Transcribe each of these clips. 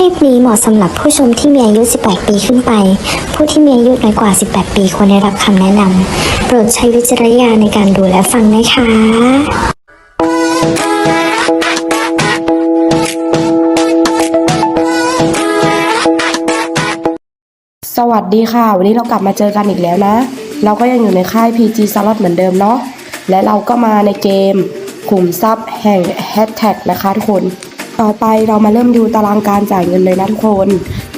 ลิปนี้เหมาะสำหรับผู้ชมที่มีอายุ 18 ปีขึ้นไป ผู้ที่มีอายุน้อยกว่า 18 ปีควรได้รับคำแนะนำ โปรดใช้วิจารณญาณในการดูและฟังนะคะสวัสดีค่ะ วันนี้เรากลับมาเจอกันอีกแล้วนะ เราก็ยังอยู่ในค่าย PG Slot เหมือนเดิมเนาะและเราก็มาในเกมขุมทรัพย์แห่ง Hashtag นะคะทุกคน ต่อไปเรามาเริ่มดูตารางการจ่ายเงินเลยนะทุกคน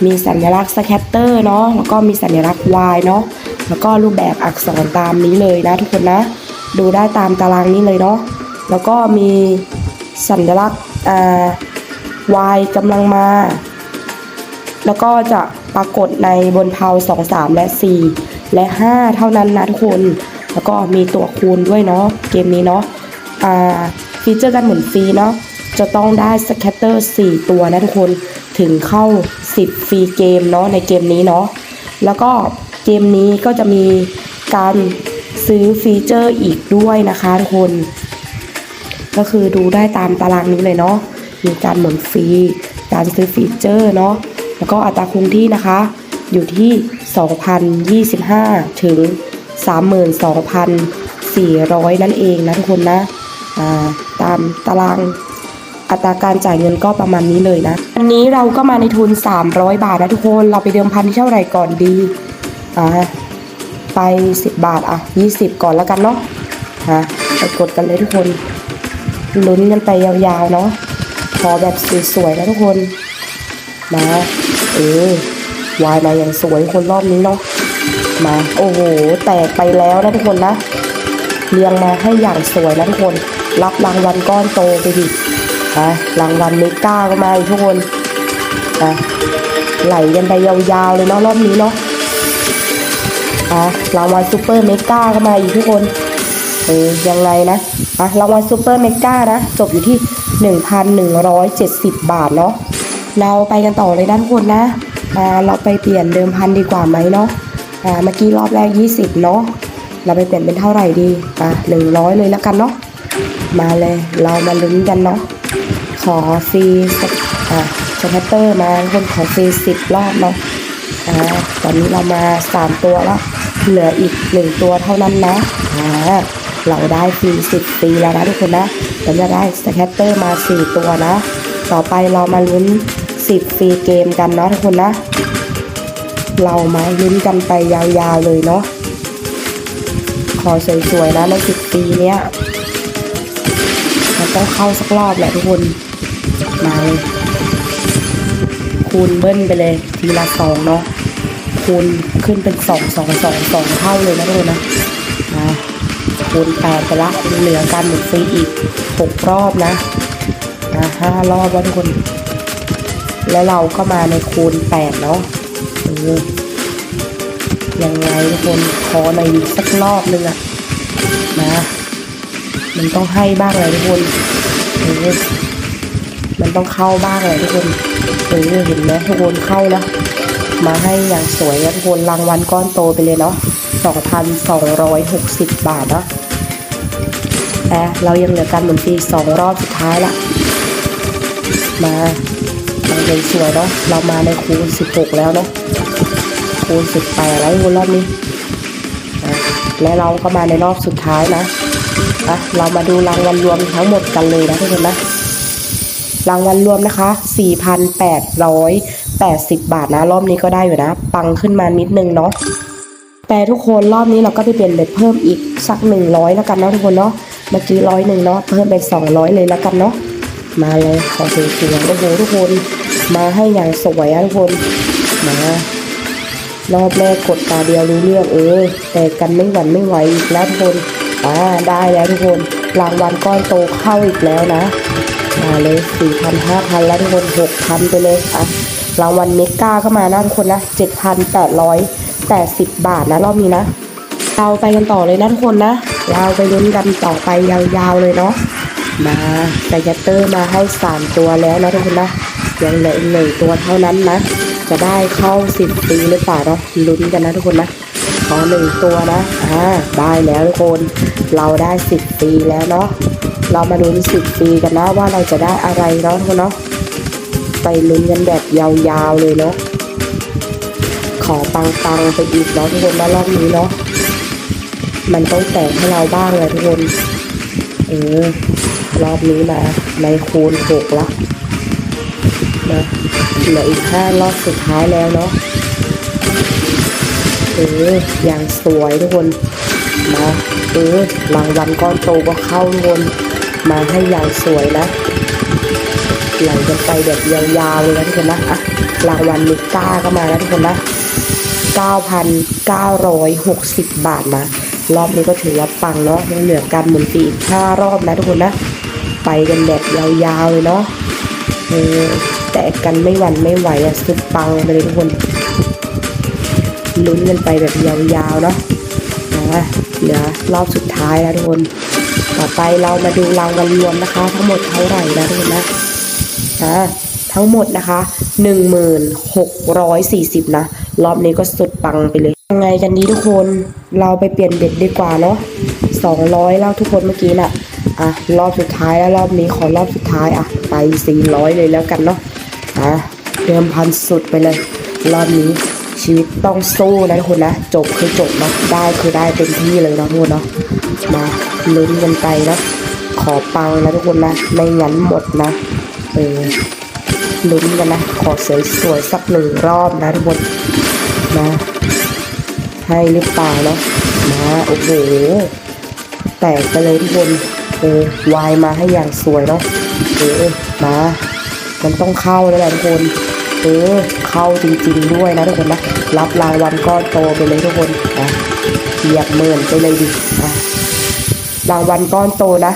มีสัญลักษณ์สแคตเตอร์เนาะ แล้วก็มีสัญลักษณ์ Y เนาะ แล้วก็รูปแบบอักษรตามนี้เลยนะทุกคนนะ ดูได้ตามตารางนี้เลยเนาะ แล้วก็มีสัญลักษณ์อ่า Y กำลังมา แล้วก็จะปรากฏในบนเพา2 3 และ 4 และ 5 เท่านั้นนะทุกคน แล้วก็มีตัวคูณด้วยเนาะ เกมนี้เนาะ อ่าฟีเจอร์การหมุนฟรีเนาะ จะต้องได้สแคตเตอร์4ตัวนะทุกคนถึงเข้า 10 ฟรีเกมเนาะในเกมนี้เนาะแล้วก็เกมนี้ก็จะมีการซื้อฟีเจอร์อีกด้วยนะคะทุกคน ก็คือดูได้ตามตารางนี้เลยเนาะมีการหมุนฟรี การซื้อฟีเจอร์เนาะแล้วก็อัตราคงที่นะคะ อยู่ที่ 2,025 ถึง 32,400 นั่นเองนะทุกคนนะตามตาราง อัตราการจ่ายเงินก็ประมาณนี้เลยนะ อันนี้เราก็มาในทุน 300 บาทนะทุกคน เราไปเดิมพันที่เท่าไหร่ก่อนดีอ่าไป 10 บาทอะ 20 ก่อนแล้วกันเนาะฮะไปกดกันเลยทุกคน ลุ้นกันไปยาวๆเนาะขอแบบสวยๆนะทุกคน มาเออวายมาอย่างสวยคนรอบนี้เนาะมาโอ้โห แตกไปแล้วนะทุกคนนะเรียงมาให้อย่างสวยนะทุกคน รับรางวัลก้อนโตไปดิ นะรางวัลเมก้าก็มาอีกทุกคนนะไหลกันไปยาวๆเลยเนาะรอบนี้เนาะอะรางวัลซูเปอร์เมก้าก็มาอีกทุกคนเออยังไงนะอะรางวัลซูเปอร์เมก้านะ จบอยู่ที่ 1,170 บาทเนาะเราไปกันต่อเลยนะทุกคนนะอ่าเราไปเปลี่ยนเดิมพันดีกว่าไหมเนาะอ่าเมื่อกี้รอบแรก 20 เนาะเราไปเปลี่ยนเป็นเท่าไหร่ดีอะ100 เลยแล้วกันเนาะมาเลยเรามาลุ้นกันเนาะ ขอฟรีสักอ่าสแคเตอร์มาคนขอฟรี10รอบเนาะอ่าตอนนี้เรามา3ตัวแล้ว เหลืออีก1ตัวเท่านั้นนะอ่าเราได้ฟรี10ฟรีแล้วนะทุกคนนะเราจะได้สแคตเตอร์มา4ตัวนะ ต่อไปเรามาลุ้น10ฟรีเกมกันเนาะทุกคนนะ เรามาลุ้นกันไปยาวๆเลยเนาะขอสวยๆนะใน10ฟรีเนี้ยมันต้องเข้าสักรอบแหละทุกคน มาเลย คูณเบิ้ลไปเลย ทีละสองเนาะคูณขึ้นเป็นสองสองสองสองเท่าเลยนะทุกคนนะมาคูณแปดไปละเหลือการหมุนฟรีอีกหกรอบนะอ่าห้ารอบแล้วทุกคน แล้วเราก็มาในคูณแปดเนาะเออยังไงทุกคนขอในสักรอบนึงอะนะ มันต้องให้บ้างเลยทุกคนเออ มันต้องเข้าบ้างเลยทุกคนเออเห็นไหมทุกคนเข้าแล้วมาให้อย่างสวยทุกคนรางวัลก้อนโตไปเลยเนาะ2,260 บาทเนาะแต่เรายังเหลือการหมุนฟรีสองรอบสุดท้ายละมามาเลยสวยเนาะเรามาในคูณ 16 แล้วเนาะคูณ 18 แล้วทุกคนรอบนี้และเราก็มาในรอบสุดท้ายนะอะเรามาดูรางวัลรวมทั้งหมดกันเลยนะทุกคนนะ รางวัลรวมนะคะ 4,880 บาทนะ รอบนี้ก็ได้อยู่นะ ปังขึ้นมานิดนึงเนาะ แต่ทุกคนรอบนี้เราก็ไปเปลี่ยนเบ็ดเพิ่มอีกสัก 100 แล้วกันนะทุกคนเนาะ เมื่อกี้ร้อยหนึ่งเนาะ เพิ่มเป็น 200 เลยแล้วกันเนาะ มาเลยขอสวยๆโอ้โหทุกคน มาให้อย่างสวยอะทุกคน มารอบแรกกดตาเดียวรู้เรื่องเออแต่กันไม่หวั่นไม่ไหวอีกแล้วทุกคนอ่าได้แล้วทุกคนรางวัลก้อนโตเข้าอีกแล้วนะ มาเลยสี่พันห้าพันแล้วทุกคนหกพันไปเลยอะรางวัลเมกาก็มานะทุกคนนะเจ็ดพันแปดร้อยแปดสิบบาทนะรอบนี้นะเราไปกันต่อเลยนะทุกคนนะเราไปลุ้นกันต่อไปยาวๆเลยเนาะมาแต่ยัตเตอร์มาให้สามตัวแล้วนะทุกคนนะยังเหลือหนึ่งตัวเท่านั้นนะ จะได้เข้าสิบปีหรือเปล่าเนาะลุ้นกันนะทุกคนนะขอหนึ่งตัวนะอ่าได้แล้วทุกคน เราได้สิบปีแล้วเนาะ เรามาลุ้นสิบปีกันนะว่าเราจะได้อะไรเนาะทุกคนเนาะไปลุ้นกันแบบยาวๆเลยเนาะขอปังๆไปอีกเนาะทุกคนนะรอบนี้เนาะมันต้องแตกให้เราบ้างเลยทุกคนเออรอบนี้มาในคูณหกละนะเหลืออีกห้ารอบสุดท้ายแล้วเนาะเอออย่างสวยทุกคนมาเออรางวัลก้อนโตก็เข้าทุกคน มาให้อย่างสวยนะไหลกันไปแบบยาวๆเลยนะทุกคนนะอะรางวัลมิก้าก็มาแล้วทุกคนนะ9,960 บาทนะรอบนี้ก็ถือว่าปังเนาะยังเหลือการหมุนฟรีอีก5รอบนะทุกคนนะ ไปกันแบบยาวๆเลยเนาะเออแตกกันไม่หวั่นไม่ไหวอะสุดปังไปเลยทุกคนลุ้นกันไปแบบยาวๆเนาะนะเหลือรอบสุดท้ายแล้วทุกคน ต่อไปเรามาดูรางวัลรวมนะคะ ทั้งหมดเท่าไหร่นะทุกคนนะอ่าทั้งหมดนะคะ1640 นะ รอบนี้ก็สุดปังไปเลย ยังไงกันดีทุกคน เราไปเปลี่ยนเบ็ดดีกว่าเนาะ200 แล้วทุกคนเมื่อกี้น่ะ อะ รอบสุดท้ายแล้วรอบนี้ขอรอบสุดท้ายอะ ไป 400 เลยแล้วกันเนาะ อะเดิมพันสุดไปเลย รอบนี้ ชีวิตต้องสู้นะทุกคนนะ จบคือจบเนาะได้คือได้เต็มที่เลยนะทุกคนเนาะมาลุ้นกันไปนะขอปังนะทุกคนนะไม่งั้นหมดนะเออลุ้นกันนะ ขอสวยสวยสักหนึ่งรอบนะทุกคนนะให้หรือเปล่าเนาะมาโอ้โหแตกไปเลยทุกคนเออวายมาให้อย่างสวยเนาะเออมามันต้องเข้าแล้วแหละทุกคน เออเข้าจริงๆด้วยนะทุกคนนะรับรางวัลก้อนโตไปเลยทุกคนนะเหยียบหมื่นไปเลยดิอะรางวัลก้อนโตนะ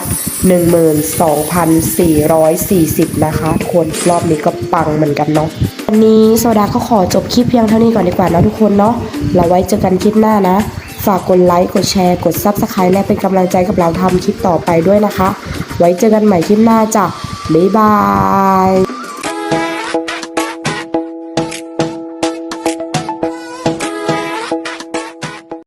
หนึ่งหมื่นสองพันสี่ร้อยสี่สิบนะคะทุกคนรอบนี้ก็ปังเหมือนกันเนาะวันนี้โซดาก็ขอจบคลิปเพียงเท่านี้ก่อนดีกว่านะทุกคนเนาะเราไว้เจอกันคลิปหน้านะ ฝากกดไลค์กดแชร์กด Subscribe และเป็นกำลังใจกับเราทำคลิปต่อไปด้วยนะคะ ไว้เจอกันใหม่คลิปหน้าจ้ะบ๊ายบาย